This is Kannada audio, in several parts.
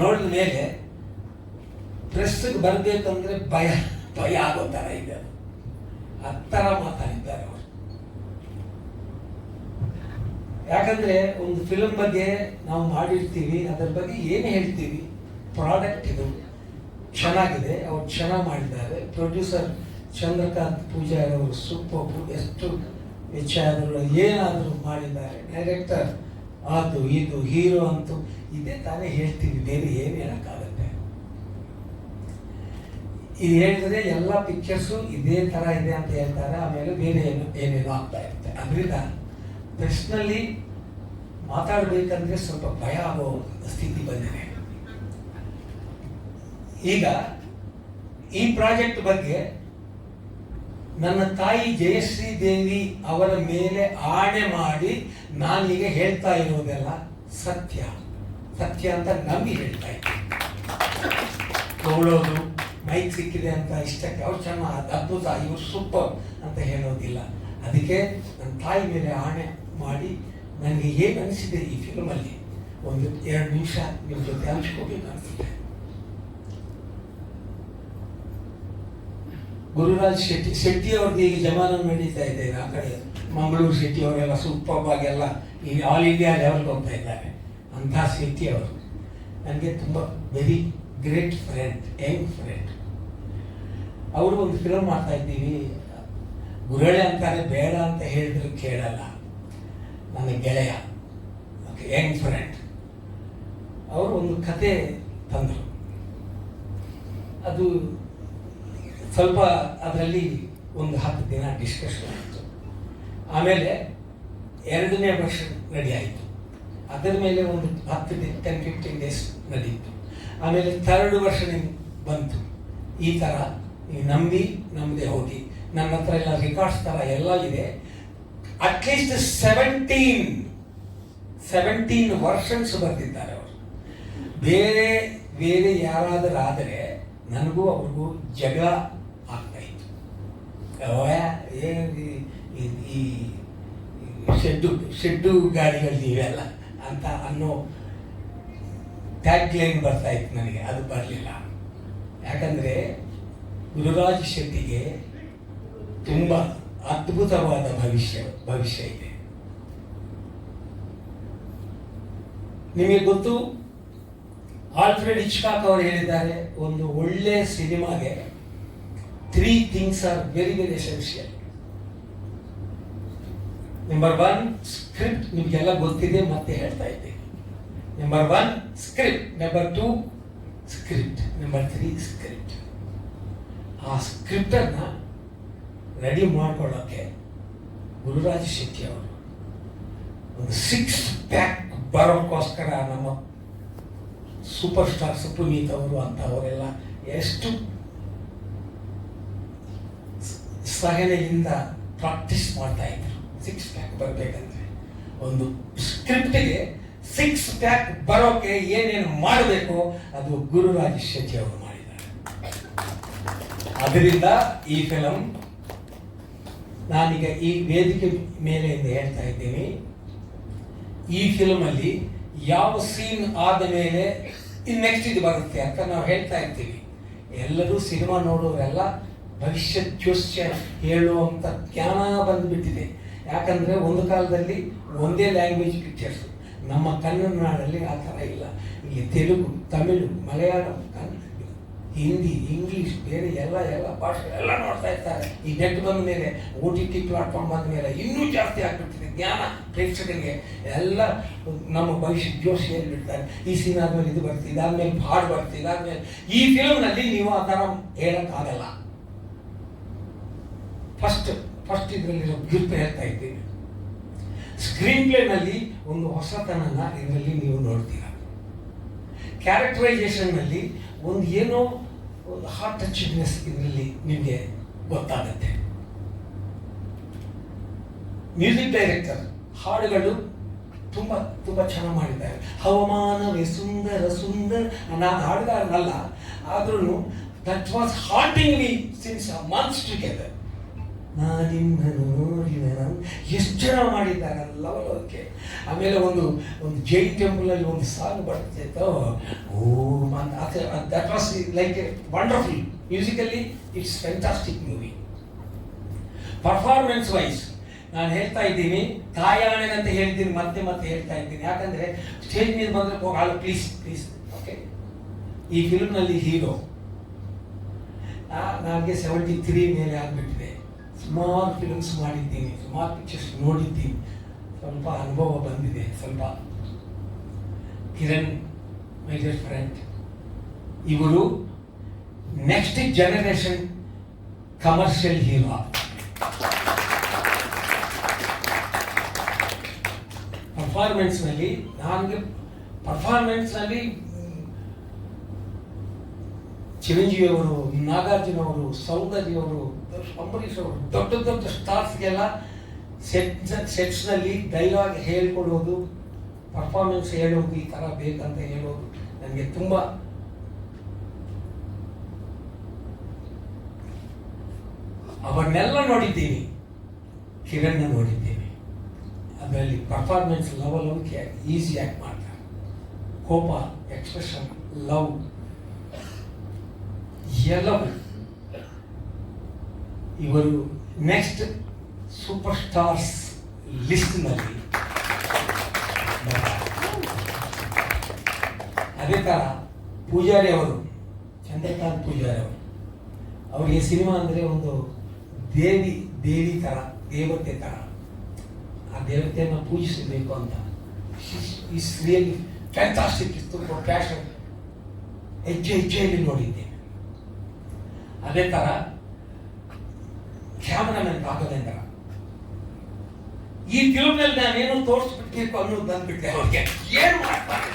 ನೋಡಿದ ಮೇಲೆ ಪ್ರೆಸ್ಗೆ ಬರಬೇಕಂದ್ರೆ ಭಯ ಭಯ ಆಗೋ ಥರ ಇದೆ ಆ ಥರ ಮಾತಾಡಿದ್ದಾರೆ ಅವರು. ಯಾಕಂದ್ರೆ ಒಂದು ಫಿಲಮ್ ಬಗ್ಗೆ ನಾವು ಮಾಡಿರ್ತೀವಿ, ಅದರ ಬಗ್ಗೆ ಏನು ಹೇಳ್ತೀವಿ? ಪ್ರಾಡಕ್ಟ್ ಇದು. ಚೆನ್ನಾಗಿದೆ, ಅವ್ರು ಚೆನ್ನಾಗಿ ಮಾಡಿದ್ದಾರೆ. ಪ್ರೊಡ್ಯೂಸರ್ ಚಂದ್ರಕಾಂತ್ ಪೂಜಾರಿ ಅವರು, ಸೂಪರ್, ಎಷ್ಟು ಆದರೂ ಏನಾದರೂ ಮಾಡಿದ್ದಾರೆ. ಡೈರೆಕ್ಟರ್ ಅದು, ಇದು, ಹೀರೋ ಅಂತೂ ಇದೇ ತಾನೇ ಹೇಳ್ತೀವಿ ಬೇರೆ ಏನು ಹೇಳೋಕ್ಕಾಗತ್ತೆ. ಇದು ಹೇಳಿದ್ರೆ ಎಲ್ಲ ಪಿಕ್ಚರ್ಸು ಇದೇ ಥರ ಇದೆ ಅಂತ ಹೇಳ್ತಾರೆ, ಆಮೇಲೆ ಬೇರೆ ಏನು, ಏನೇನೋ ಆಗ್ತಾ ಇರುತ್ತೆ. ಅದರಿಂದ ಪ್ರೆಸ್ನಲ್ಲಿ ಮಾತಾಡಬೇಕಂದ್ರೆ ಸ್ವಲ್ಪ ಭಯ ಆಗೋ ಸ್ಥಿತಿ ಬಂದಿದೆ. ಈಗ ಈ ಪ್ರಾಜೆಕ್ಟ್ ಬಗ್ಗೆ ನನ್ನ ತಾಯಿ ಜಯಶ್ರೀ ದೇವಿ ಅವರ ಮೇಲೆ ಆಣೆ ಮಾಡಿ ನಾನೀಗ ಹೇಳ್ತಾ ಇರೋದೆಲ್ಲ ಸತ್ಯ. ಸತ್ಯ ಅಂತ ನಂಬಿ ಹೇಳ್ತಾ ಇದ್ದೀನಿ. ಮೈಕ್ ಸಿಕ್ಕಿದೆ ಅಂತ ಇಷ್ಟಕ್ಕೆ, ಅವ್ರು ಚೆನ್ನ ಅದ್ಭುತ, ಇವ್ರು ಸೂಪರ್ ಅಂತ ಹೇಳೋದಿಲ್ಲ. ಅದಕ್ಕೆ ನನ್ನ ತಾಯಿ ಮೇಲೆ ಆಣೆ ಮಾಡಿ ನನಗೆ ಏನು ಅನಿಸಿದೆ ಈ ಫಿಲ್ಮಲ್ಲಿ ಒಂದು ಎರಡು ನಿಮಿಷ ನಿಮ್ಮ ಜೊತೆ ಹಂಚ್ಕೋಬೇಕು ಅನಿಸುತ್ತೆ ಗುರುರಾಜ್ ಶೆಟ್ಟಿ ಶೆಟ್ಟಿ ಅವ್ರದ್ದು ಈಗ ಜಮಾನ ನಡೀತಾ ಇದೆ ಆ ಕಡೆ. ಮಂಗಳೂರು ಶೆಟ್ಟಿ ಅವರೆಲ್ಲ ಸೂಪರ್ ಆಗೆಲ್ಲ ಈಗ ಆಲ್ ಇಂಡಿಯಾ ಲೆವೆಲ್ಗೆ ಹೋಗ್ತಾ ಇದ್ದಾರೆ. ಅಂಥ ಶೆಟ್ಟಿ ಅವರು. ನನಗೆ ತುಂಬ very great friend young friend ಅವರು ಒಂದು ಫಿಲಮ್ ಮಾಡ್ತಾ ಇದ್ದೀವಿ. ಗುರಳೆ ಅಂತಾರೆ, ಬೇಡ ಅಂತ ಹೇಳಿದ್ರು ಕೇಳಲ್ಲ. ನನ್ನ ಗೆಳೆಯ ಯಂಗ್ ಫ್ರೆಂಡ್ ಅವರು ಒಂದು ಕತೆ ತಂದರು. ಅದು ಸ್ವಲ್ಪ ಅದರಲ್ಲಿ ಒಂದು ಹತ್ತು ದಿನ ಡಿಸ್ಕಷನ್ ಆಯಿತು. ಆಮೇಲೆ ಎರಡನೇ ವರ್ಷ ನಡೆಯಾಯಿತು ಅದರ ಮೇಲೆ ಒಂದು ಹತ್ತು ದಿನ ಟೆನ್ ಫಿಫ್ಟೀನ್ ಡೇಸ್ ನಡೀತು. ಆಮೇಲೆ ಥರ್ಡ್ ವರ್ಷ ಬಂತು. ಈ ಥರ ನೀವು ನಂಬಿ, ನಂಬದೆ ಹೋಗಿ. ನನ್ನ ಹತ್ರ ಎಲ್ಲ ರೆಕಾರ್ಡ್ಸ್ ಥರ ಎಲ್ಲ ಇದೆ. ಅಟ್ಲೀಸ್ಟ್ ಸೆವೆಂಟೀನ್ ಸೆವೆಂಟೀನ್ ವರ್ಷನ್ಸ್ ಬರ್ತಿದ್ದಾರೆ ಅವರು. ಬೇರೆ ಬೇರೆ ಯಾರಾದರೂ ಆದರೆ ನನಗೂ ಅವ್ರಿಗೂ ಅವಯ ಏನು ಈ- ಶೆಡ್ಡು ಶೆಡ್ಡು ಗಾಡಿಗಳು ಇವೆಲ್ಲ ಅಂತ ಅನ್ನೋ ಟ್ಯಾಗ್ ಲೈನ್ ಬರ್ತಾ ಇತ್ತು ನನಗೆ, ಅದು ಬರಲಿಲ್ಲ. ಯಾಕಂದರೆ ಗುರುರಾಜ್ ಶೆಟ್ಟಿಗೆ ತುಂಬ ಅದ್ಭುತವಾದ ಭವಿಷ್ಯ ಭವಿಷ್ಯ ಇದೆ. ನಿಮಗೆ ಗೊತ್ತು, ಆಲ್ಫ್ರೆಡ್ ಇಚ್ಕಾಕ್ ಅವರು ಹೇಳಿದ್ದಾರೆ, ಒಂದು ಒಳ್ಳೆ ಸಿನಿಮಾಗೆ three things are very very essential. Number one script ನಿಮಗೆಲ್ಲ ಗೊತ್ತಿದೆ ಮತ್ತೆ ಹೇಳ್ತಾ ಇದ್ದೀನಿ number one script number two script number three script ಆ ಸ್ಕ್ರಿಪ್ಟನ್ನು ರೆಡಿ ಮಾಡ್ಕೊಳ್ಳೋಕ್ಕೆ ಗುರುರಾಜ್ ಶೆಟ್ಟಿ ಅವರು ಒಂದು ಸಿಕ್ಸ್ ಪ್ಯಾಕ್ ಬರೋಕ್ಕೋಸ್ಕರ ನಮ್ಮ ಸೂಪರ್ ಸ್ಟಾರ್ ಸುಪುನೀತ್ ಅವರು ಅಂತ ಅವರೆಲ್ಲ ಎಷ್ಟು ಸಹನೆಯಿಂದ ಪ್ರಾಕ್ಟೀಸ್ ಮಾಡ್ತಾ ಇದ್ರು. ಸಿಕ್ಸ್ ಪ್ಯಾಕ್ ಬರಬೇಕಂದ್ರೆ. ಒಂದು ಸ್ಕ್ರಿಪ್ಟಿಗೆ ಸಿಕ್ಸ್ ಪ್ಯಾಕ್ ಬರೋಕೆ ಏನೇನು ಮಾಡಬೇಕು, ಅದು ಗುರುರಾಜ್ ಶೆಟ್ಟಿ ಅವರು ಮಾಡಿದ್ದಾರೆ. ಅದರಿಂದ ಈ ಫಿಲಂ ನಾನೀಗ ಈ ವೇದಿಕೆ ಮೇಲೆಯಿಂದ ಹೇಳ್ತಾ ಇದ್ದೀನಿ. ಈ ಫಿಲಮಲ್ಲಿ ಯಾವ ಸೀನ್ ಆದ ಮೇಲೆ ನೆಕ್ಸ್ಟ್ ಇದು ಬರುತ್ತೆ ಅಂತ ನಾವು ಹೇಳ್ತಾ ಇರ್ತೀವಿ. ಎಲ್ಲರೂ ಸಿನಿಮಾ ನೋಡೋರೆಲ್ಲ ಭವಿಷ್ಯ ಜೋಸ್ಯ ಹೇಳುವಂಥ ಜ್ಞಾನ ಬಂದುಬಿಟ್ಟಿದೆ. ಯಾಕಂದರೆ ಒಂದು ಕಾಲದಲ್ಲಿ ಒಂದೇ ಲ್ಯಾಂಗ್ವೇಜ್ ಪಿಕ್ಚರ್ಸ್ ನಮ್ಮ ಕನ್ನಡ ನಾಡಲ್ಲಿ ಆ ಥರ ಇಲ್ಲ. ಈ ತೆಲುಗು, ತಮಿಳು, ಮಲಯಾಳಂ, ಕನ್ನಡ, ಹಿಂದಿ, ಇಂಗ್ಲೀಷ್, ಬೇರೆ ಎಲ್ಲ ಎಲ್ಲ ಭಾಷೆ ಎಲ್ಲ ನೋಡ್ತಾ ಇರ್ತಾರೆ. ಈ ನೆಟ್ ಬಂದ ಮೇಲೆ ಓ ಟಿ ಟಿ ಪ್ಲಾಟ್ಫಾರ್ಮ್ ಬಂದ ಮೇಲೆ ಇನ್ನೂ ಜಾಸ್ತಿ ಆಗ್ಬಿಟ್ಟಿದೆ. ಜ್ಞಾನ ಪ್ರೇಕ್ಷಕರಿಗೆ ಎಲ್ಲ ನಮ್ಮ ಭವಿಷ್ಯ ಜೋಶಿಯಲ್ಲಿ ಬಿಡ್ತಾರೆ ಈ ಸೀನ್ ಆದಮೇಲೆ ಇದು ಬರ್ತಿದೆ, ಇದಾದ್ಮೇಲೆ ಹಾಡು ಬರುತ್ತೆ ಇದಾದ್ಮೇಲೆ ಈ ಫಿಲ್ಮ್ನಲ್ಲಿ ನೀವು ಆ ಥರ ಹೇಳಕ್ಕಾಗಲ್ಲ. ಫಸ್ಟ್ ಫಸ್ಟ್ ಇದರಲ್ಲಿರೋ ಗಿಫ್ಟ್ ಹೇಳ್ತಾ ಇದ್ದೀನಿ. ಸ್ಕ್ರೀನ್ ಪ್ಲೇನಲ್ಲಿ ಒಂದು ಹೊಸತನನ ಇದರಲ್ಲಿ ನೀವು ನೋಡ್ತೀರಾ. ಕ್ಯಾರೆಕ್ಟರೈಸೇಷನ್ನಲ್ಲಿ ಒಂದು ಏನೋ ಒಂದು ಹಾರ್ಟ್ ಟಚ್ನೆಸ್ ಇದರಲ್ಲಿ ನಿಮಗೆ ಗೊತ್ತಾಗುತ್ತೆ. ಮ್ಯೂಸಿಕ್ ಡೈರೆಕ್ಟರ್ ಹಾಡುಗಳು ತುಂಬ ತುಂಬ ಚೆನ್ನಾಗಿ ಮಾಡಿದ್ದಾರೆ. ಹವಾಮಾನವೇ ಸುಂದರ ಸುಂದರ ನಾನು ಹಾಡುಗಾರನಲ್ಲ ಆದ್ರೂ that was hurting me since months together ನಾನಿನ್ನನು ನೋಡಿ ನಾನು ಎಷ್ಟು ಜನ ಮಾಡಿದ್ದಾರೆ ಲವಲೋಕೆ ಆಮೇಲೆ ಒಂದು ಒಂದು ಜೈನ್ ಟೆಂಪಲಲ್ಲಿ ಒಂದು ಸಾಂಗ್ ಬರ್ತಿತ್ತು ಓ that was like a wonderful musically it's fantastic movie performance wise ನಾನು ಹೇಳ್ತಾ ಇದ್ದೀನಿ ತಾಯಾಣೆಗೆ ಅಂತ ಹೇಳ್ತೀನಿ, ಮತ್ತೆ ಮತ್ತೆ ಹೇಳ್ತಾ ಇದ್ದೀನಿ. ಯಾಕಂದ್ರೆ ಸ್ಟೇಜ್ ಮೇಲೆ ಬಂದ್ರೆ ಹೋಗಲ್ಲ ಪ್ಲೀಸ್ ಪ್ಲೀಸ್ ಓಕೆ ಈ ಫಿಲ್ಮ್ನಲ್ಲಿ ಹೀರೋ ನನಗೆ ಸೆವೆಂಟಿ ತ್ರೀ ಮೇಲೆ ಆಗಿಬಿಟ್ಟಿದೆ. ಸುಮಾರು ಫಿಲಮ್ಸ್ ಮಾಡಿದ್ದೀನಿ, ಸುಮಾರು ಪಿಕ್ಚರ್ಸ್ ನೋಡಿದ್ದೀನಿ. ಸ್ವಲ್ಪ ಅನುಭವ ಬಂದಿದೆ, ಸ್ವಲ್ಪ. ಕಿರಣ್ ಮೈಜರ್ ಫ್ರೆಂಡ್ ಇವರು ನೆಕ್ಸ್ಟ್ ಜನರೇಷನ್ ಕಮರ್ಷಿಯಲ್ ಹೀರೋ ಪರ್ಫಾರ್ಮೆನ್ಸ್ನಲ್ಲಿ ನನಗೆ ಪರ್ಫಾರ್ಮೆನ್ಸ್ನಲ್ಲಿ ಚಿರಂಜೀವಿ ಅವರು ನಾಗಾರ್ಜುನ ಅವರು ಸೌಂದರ್ಯ ಅವರು ಅಂಬರೀಷ್ ಅವರು ದೊಡ್ಡ ದೊಡ್ಡ ಸ್ಟಾರ್ಸ್ಗೆಲ್ಲ ಸೆಟ್ಸ್ ಸೆಟ್ಸ್ನಲ್ಲಿ ಡೈಲಾಗ್ ಹೇಳ್ಕೊಡೋದು ಪರ್ಫಾರ್ಮೆನ್ಸ್ ಹೇಳೋದು ಈ ಥರ ಬೇಕಂತ ಹೇಳೋದು ನನಗೆ ತುಂಬ ಅವನ್ನೆಲ್ಲ ನೋಡಿದ್ದೀನಿ, ಕಿರಣ್ನ ನೋಡಿದ್ದೀನಿ. ಅದರಲ್ಲಿ ಪರ್ಫಾರ್ಮೆನ್ಸ್ ಲೆವೆಲ್ ಈಸಿ ಆಗಿ ಮಾಡ್ತಾರೆ. ಕೋಪ ಎಕ್ಸ್ಪ್ರೆಷನ್ ಲವ್ ಎಲ್ಲವೂ ಇವರು ನೆಕ್ಸ್ಟ್ ಸೂಪರ್ ಸ್ಟಾರ್ಸ್ ಲಿಸ್ಟ್ನಲ್ಲಿ ಅದೇ ಥರ ಪೂಜಾರಿ ಅವರು, ಚಂದ್ರಕಾಂತ್ ಪೂಜಾರಿ ಅವರು. ಅವರಿಗೆ ಸಿನಿಮಾ ಅಂದರೆ ಒಂದು ದೇವಿ ದೇವಿ ಥರ ದೇವತೆ ಥರ ಆ ದೇವತೆಯನ್ನು ಪೂಜಿಸಬೇಕು ಅಂತ. ಈ ಸ್ತ್ರೀಯಲ್ಲಿ ಫ್ಯಾಂಟಾಸ್ಟಿಕ್ ಇತ್ತು ಪ್ಯಾಷನ್ ಹೆಜ್ಜೆ, ಹೆಜ್ಜೆಯಲ್ಲಿ ನೋಡಿದ್ದೇನೆ ಅದೇ ಥರ ಕ್ಯಾಮರಾಮನ್ ರಾಘವೇಂದ್ರ ಈ ಫಿಲ್ಮ್ನಲ್ಲಿ ನಾನೇನು ತೋರಿಸ್ಬಿಡ್ಬೇಕು ಅನ್ನೋದು ಬಂದ್ಬಿಟ್ಟೆ ಅವ್ರಿಗೆ ಏನು ಮಾಡ್ತಾರೆ?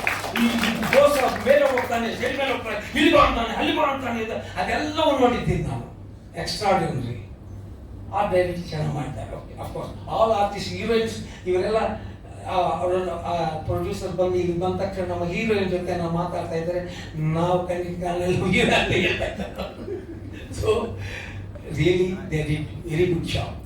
ಮೇಲೆ ಹೋಗ್ತಾನೆ ಸೆಲ್ ಮೇಲೆ ಹೋಗ್ತಾನೆ, ಇಲ್ಲಿ ಮಾಡ್ತಾನೆ ಅಲ್ಲಿ ಮಾಡ್ತಾನೆ ಇದು ಅದೆಲ್ಲವೂ ನೋಡಿದ್ದೀನಿ ನಾನು ಎಕ್ಸ್ಟ್ರಾಡಿನರಿ ಆ ಡೈರೆಕ್ಟ್ ಚೆನ್ನಾಗಿ ಮಾಡ್ತಾರೆ. Okay of course all artist heroines ಇವರೆಲ್ಲ ಅವರನ್ನು ಪ್ರೊಡ್ಯೂಸರ್ ಬಂದು ಇಲ್ಲಿ ಬಂದ ತಕ್ಷಣ ನಮ್ಮ ಹೀರೋಯಿನ್ ಜೊತೆ ನಾವು ಮಾತಾಡ್ತಾ ಇದ್ದಾರೆ. ನಾವು ಕಣ್ಣಿನ ಕಾಲಲ್ಲಿ ಹೀರೋ ಅಂತ ಹೇಳ್ತಾ ಇದ್ದಾರೆ so really they did very good job